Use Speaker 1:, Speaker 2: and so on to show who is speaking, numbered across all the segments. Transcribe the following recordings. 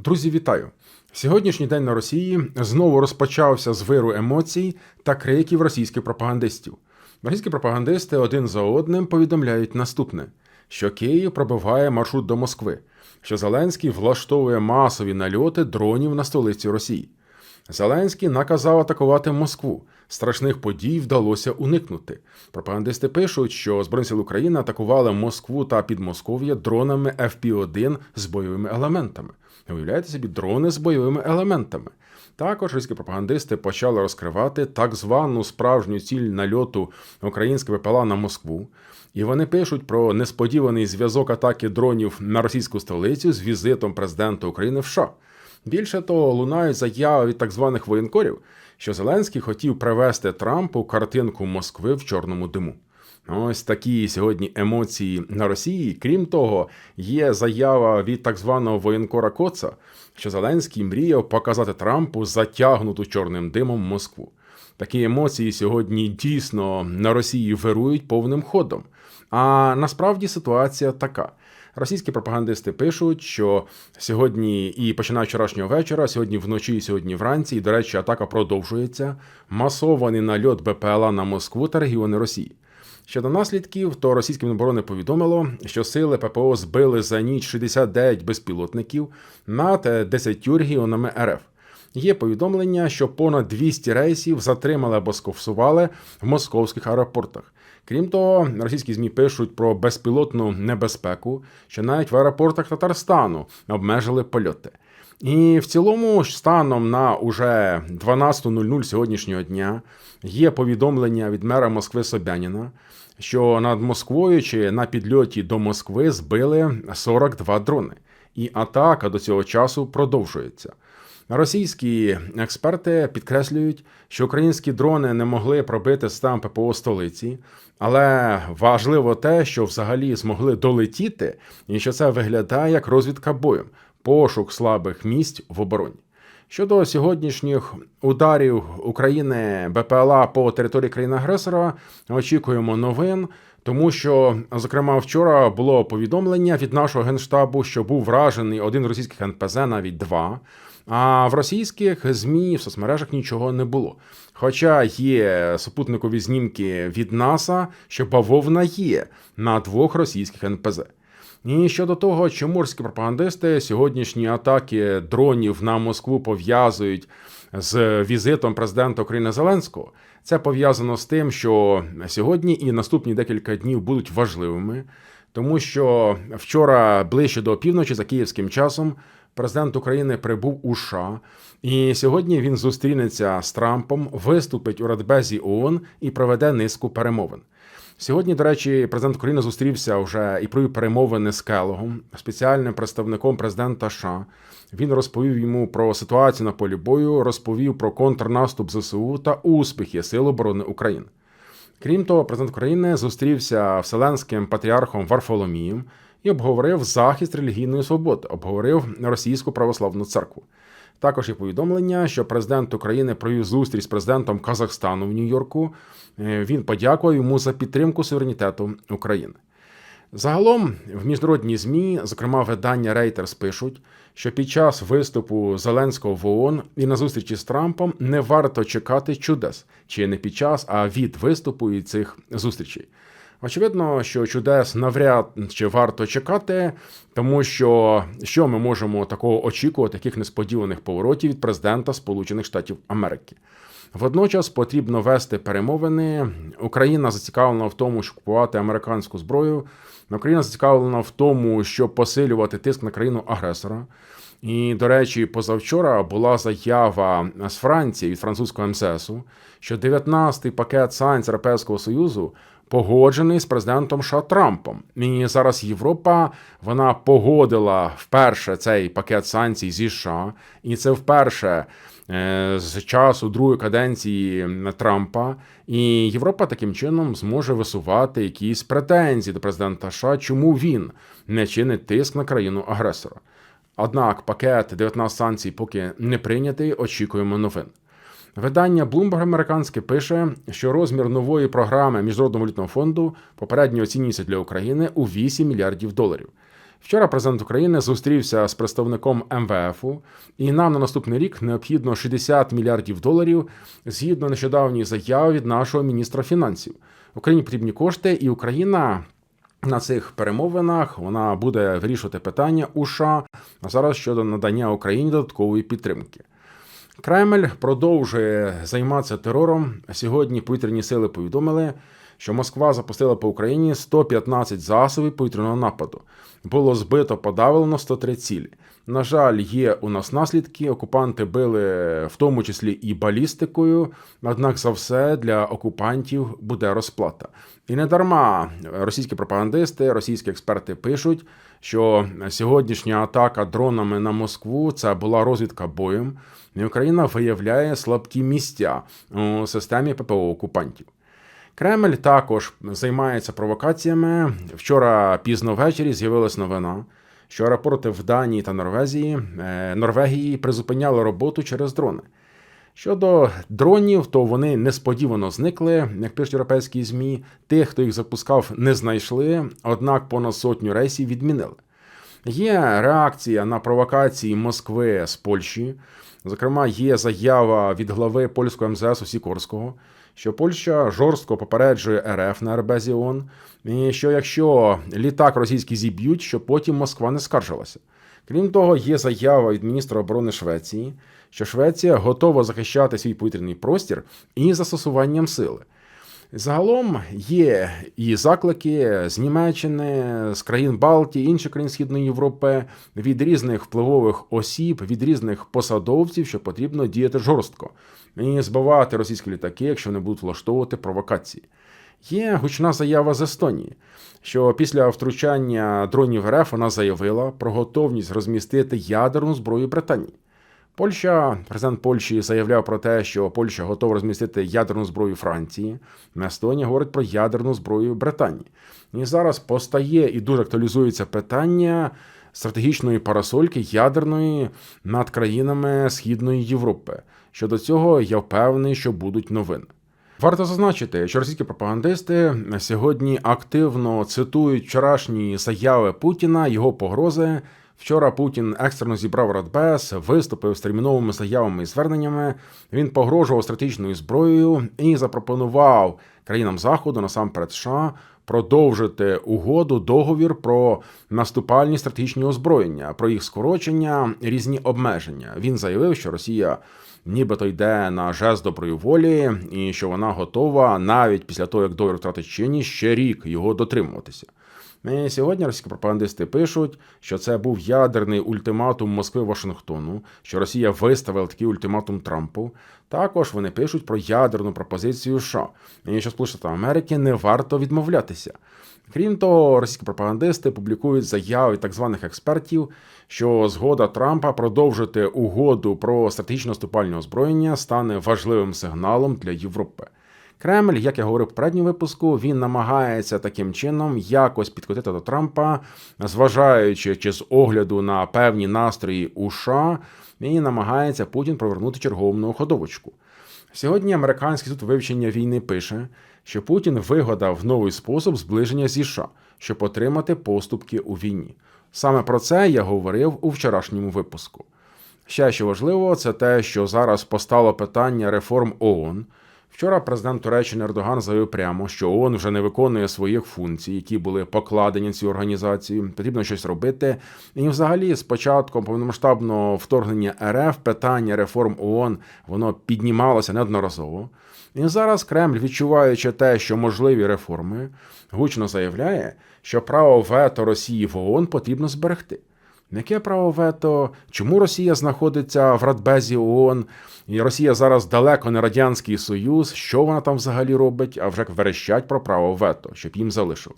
Speaker 1: Друзі, вітаю! Сьогоднішній день на Росії знову розпочався з виру емоцій та криків російських пропагандистів. Російські пропагандисти один за одним повідомляють наступне: що Київ пробиває маршрут до Москви, що Зеленський влаштовує масові нальоти дронів на столицю Росії. Зеленський наказав атакувати Москву. Страшних подій вдалося уникнути. Пропагандисти пишуть, що Збройні сили України атакували Москву та Підмосков'я дронами FP-1 з бойовими елементами. Уявляєте собі, дрони з бойовими елементами. Також російські пропагандисти почали розкривати так звану справжню ціль нальоту українського ВПЛА на Москву. І вони пишуть про несподіваний зв'язок атаки дронів на російську столицю з візитом президента України в США. Більше того, лунають заяви від так званих воєнкорів, що Зеленський хотів привести Трампу картинку Москви в чорному диму. Ось такі сьогодні емоції на Росії. Крім того, є заява від так званого воєнкора Коца, що Зеленський мріяв показати Трампу затягнуту чорним димом Москву. Такі емоції сьогодні дійсно на Росії вирують повним ходом. А насправді ситуація така. Російські пропагандисти пишуть, що сьогодні і починаючи вчорашнього вечора, сьогодні вночі і сьогодні вранці, і, до речі, атака продовжується. Масований нальот БПЛА на Москву та регіони Росії. Щодо наслідків, то російське Міноборони повідомило, що сили ППО збили за ніч 69 безпілотників над 10 регіонами РФ. Є повідомлення, що понад 200 рейсів затримали або сковсували в московських аеропортах. Крім того, російські змі пишуть про безпілотну небезпеку, що навіть в аеропортах Татарстану обмежили польоти. І в цілому, станом на уже 12.00 сьогоднішнього дня є повідомлення від мера Москви Собяніна, що над Москвою чи на підльоті до Москви збили 42 дрони, і атака до цього часу продовжується. Російські експерти підкреслюють, що українські дрони не могли пробити систему ППО столиці, але важливо те, що взагалі змогли долетіти, і що це виглядає як розвідка боєм, пошук слабих місць в обороні. Щодо сьогоднішніх ударів України БПЛА по території країни-агресора, очікуємо новин. Тому що, зокрема, вчора було повідомлення від нашого генштабу, що був вражений один російських НПЗ, навіть два. А в російських змі в соцмережах нічого не було. Хоча є супутникові знімки від НАСА, що бавовна є на двох російських НПЗ. І щодо того, чому морські пропагандисти сьогоднішні атаки дронів на Москву пов'язують з візитом президента України Зеленського, це пов'язано з тим, що сьогодні і наступні декілька днів будуть важливими, тому що вчора ближче до півночі за київським часом президент України прибув у США, і сьогодні він зустрінеться з Трампом, виступить у Радбезі ООН і проведе низку перемовин. Сьогодні, до речі, президент України зустрівся вже і провів перемовини з Келогом, спеціальним представником президента США. Він розповів йому про ситуацію на полі бою, розповів про контрнаступ ЗСУ та успіхи Сил оборони України. Крім того, президент України зустрівся вселенським патріархом Варфоломієм і обговорив захист релігійної свободи, обговорив російську православну церкву. Також є повідомлення, що президент України провів зустріч з президентом Казахстану в Нью-Йорку. Е, він подякував йому за підтримку суверенітету України. Загалом в міжнародній змі, зокрема видання Reuters, пишуть, що під час виступу Зеленського в ООН і на зустрічі з Трампом не варто чекати чудес, чи не під час, а від виступу і цих зустрічей. Очевидно, що чудес навряд чи варто чекати, тому що що ми можемо такого очікувати, таких несподіваних поворотів від президента Сполучених Штатів Америки. Водночас потрібно вести перемовини. Україна зацікавлена в тому, щоб купувати американську зброю. Україна зацікавлена в тому, щоб посилювати тиск на країну агресора. І, до речі, позавчора була заява з Франції від французького МССу, що 19-й пакет санкцій Європейського Союзу погоджений з президентом США Трампом. І зараз Європа вона погодила вперше цей пакет санкцій зі США, і це вперше. Е, з часу другої каденції Трампа, і Європа таким чином зможе висувати якісь претензії до президента США, чому він не чинить тиск на країну агресора. Однак пакет 19 санкцій поки не прийнятий. Очікуємо новин. Видання Bloomberg американське пише, що розмір нової програми Міжнародного валютного фонду попередньо оцінюється для України у 8 мільярдів доларів. Вчора президент України зустрівся з представником МВФу, і нам на наступний рік необхідно 60 мільярдів доларів згідно нещодавньої заяви від нашого міністра фінансів. Україні потрібні кошти, і Україна. На цих перемовинах вона буде вирішувати питання у США зараз щодо надання Україні додаткової підтримки. Кремль продовжує займатися терором. Сьогодні повітряні сили повідомили, що Москва запустила по Україні 115 засобів повітряного нападу. Було збито подавлено 103 цілі. На жаль, є у нас наслідки. Окупанти били в тому числі і балістикою. Однак за все для окупантів буде розплата. І не дарма російські пропагандисти, російські експерти пишуть, що сьогоднішня атака дронами на Москву це була розвідка боєм. І Україна виявляє слабкі місця у системі ППО окупантів. Кремль також займається провокаціями. Вчора пізно ввечері з'явилась новина, що аеропорти в Данії та Норвезії е, Норвегії призупиняли роботу через дрони. Щодо дронів, то вони несподівано зникли, як пишуть європейські змі. Тих, хто їх запускав, не знайшли, однак понад сотню рейсів відмінили. Є реакція на провокації Москви з Польщі. Зокрема, є заява від глави польського МЗС Сікорського, що Польща жорстко попереджує РФ на РБЗІОН, і що якщо літак російський зіб'ють, що потім Москва не скаржилася. Крім того, є заява від міністра оборони Швеції, що Швеція готова захищати свій повітряний простір і застосуванням сили. Загалом є і заклики з Німеччини, з країн Балтії, інших країн Східної Європи, від різних впливових осіб, від різних посадовців, що потрібно діяти жорстко і збивати російські літаки, якщо не будуть влаштовувати провокації. Є гучна заява з Естонії, що після втручання дронів РФ вона заявила про готовність розмістити ядерну зброю Британії. Польща, президент Польщі заявляв про те, що Польща готова розмістити ядерну зброю Франції. Естонія говорить про ядерну зброю Британії. І зараз постає і дуже актуалізується питання стратегічної парасольки ядерної над країнами Східної Європи. Щодо цього я впевнений, що будуть новини. Варто зазначити, що російські пропагандисти сьогодні активно цитують вчорашні заяви Путіна, його погрози. Вчора Путін екстрено зібрав Радбез, виступив з терміновими заявами і зверненнями. Він погрожував стратегічною зброєю і запропонував країнам заходу, насамперед США, продовжити угоду, договір про наступальні стратегічні озброєння, про їх скорочення, різні обмеження. Він заявив, що Росія. Нібито йде на жест доброї волі, і що вона готова навіть після того, як договір втратить чинність, ще рік його дотримуватися. І Сьогодні російські пропагандисти пишуть, що це був ядерний ультиматум Москви Вашингтону, що Росія виставила такий ультиматум Трампу. Також вони пишуть про ядерну пропозицію США, і що Сполучені Америки не варто відмовлятися. Крім того, російські пропагандисти публікують заяви так званих експертів, що згода Трампа продовжити угоду про стратегічне наступальне озброєння стане важливим сигналом для Європи. Кремль, як я говорив в передньому випуску, він намагається таким чином якось підкотити до Трампа, зважаючи чи з огляду на певні настрої у США, і намагається Путін провернути чергову ходовочку. Сьогодні американський суд вивчення війни пише, що Путін вигадав новий спосіб зближення зі США, щоб отримати поступки у війні. Саме про це я говорив у вчорашньому випуску. Ще що важливо, це те, що зараз постало питання реформ ООН. Вчора президент Туреччини Ердоган заявив прямо, що ООН вже не виконує своїх функцій, які були покладені цю організацію. Потрібно щось робити. І, взагалі, з початком повномасштабного вторгнення РФ питання реформ ООН воно піднімалося неодноразово. І зараз Кремль, відчуваючи те, що можливі реформи, гучно заявляє, що право вето Росії в ООН потрібно зберегти. Яке право вето? Чому Росія знаходиться в Радбезі ООН? І Росія зараз далеко не Радянський Союз. Що вона там взагалі робить? А вже верещать про право вето, щоб їм залишили.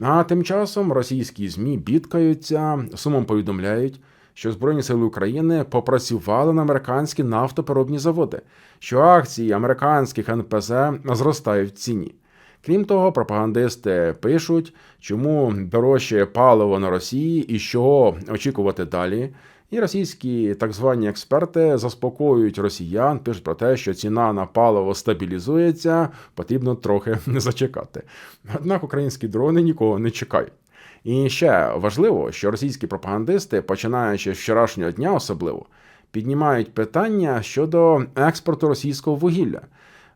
Speaker 1: А тим часом російські ЗМІ бідкаються, сумом повідомляють, що Збройні сили України попрацювали на американські нафтопереробні заводи, що акції американських НПЗ зростають в ціні. Крім того, пропагандисти пишуть, чому дорожче паливо на Росії і що очікувати далі. І російські так звані експерти заспокоюють росіян, пишуть про те, що ціна на паливо стабілізується, потрібно трохи не зачекати. Однак українські дрони нікого не чекають. І ще важливо, що російські пропагандисти, починаючи з вчорашнього дня, особливо піднімають питання щодо експорту російського вугілля.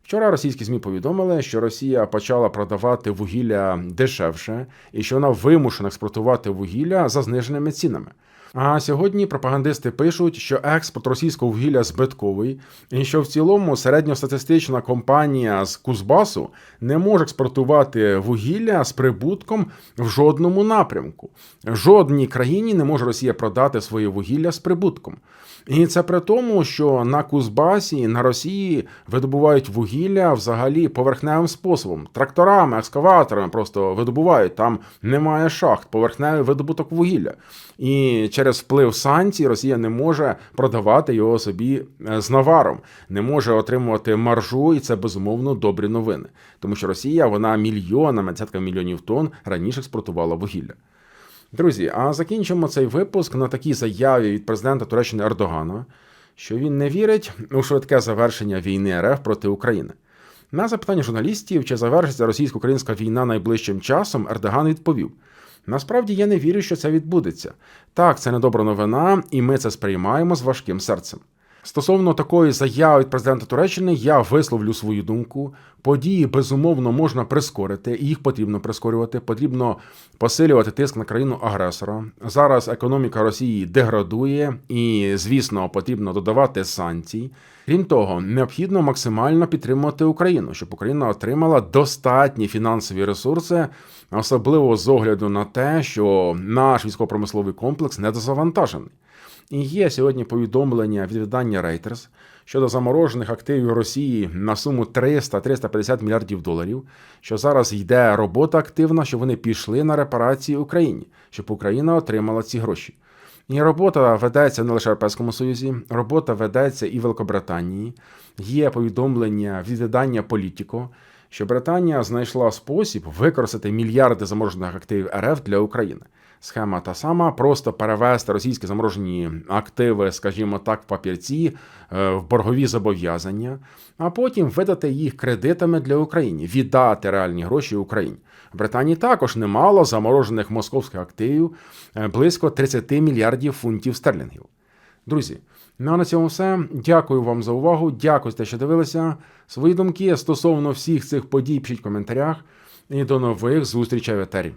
Speaker 1: Вчора російські ЗМІ повідомили, що Росія почала продавати вугілля дешевше і що вона вимушена експортувати вугілля за зниженими цінами. А сьогодні пропагандисти пишуть, що експорт російського вугілля збитковий, і що в цілому середньостатистична компанія з Кузбасу не може експортувати вугілля з прибутком в жодному напрямку. Жодній країні не може Росія продати своє вугілля з прибутком. І це при тому, що на Кузбасі, на Росії видобувають вугілля взагалі поверхневим способом, тракторами, екскаваторами просто видобувають. Там немає шахт, поверхневий видобуток вугілля. І через вплив санкцій Росія не може продавати його собі е, з наваром, не може отримувати маржу, і це безумовно добрі новини. Тому що Росія вона мільйонами, десятками мільйонів тонн раніше експортувала вугілля. Друзі, а закінчимо цей випуск на такій заяві від президента Туреччини Ердогана, що він не вірить у швидке завершення війни РФ проти України. На запитання журналістів, чи завершиться російсько-українська війна найближчим часом, Ердоган відповів: насправді я не вірю, що це відбудеться. Так, це недобра новина, і ми це сприймаємо з важким серцем. Стосовно такої заяви від президента Туреччини, я висловлю свою думку. Події безумовно можна прискорити, і їх потрібно прискорювати. Потрібно посилювати тиск на країну агресора. Зараз економіка Росії деградує, і, звісно, потрібно додавати санкцій. Крім того, необхідно максимально підтримувати Україну, щоб Україна отримала достатні фінансові ресурси, особливо з огляду на те, що наш військово-промисловий комплекс не недозавантажений. І є сьогодні повідомлення від видання Reuters щодо заморожених активів Росії на суму 300-350 мільярдів доларів. Що зараз йде робота активна, щоб вони пішли на репарації Україні, щоб Україна отримала ці гроші. І робота ведеться не лише в Європейському Союзі, робота ведеться і в Великобританії. Є повідомлення від видання Політіко, що Британія знайшла спосіб використати мільярди заморожених активів РФ для України. Схема та сама, просто перевести російські заморожені активи, скажімо так, в папірці е, в боргові зобов'язання, а потім видати їх кредитами для України, віддати реальні гроші Україні. В Британії також немало заморожених московських активів, е, близько 30 мільярдів фунтів стерлінгів. Друзі, ну а на цьому все. Дякую вам за увагу. Дякую за те, що дивилися. Свої думки стосовно всіх цих подій пишіть в коментарях. І до нових зустрічей в етері.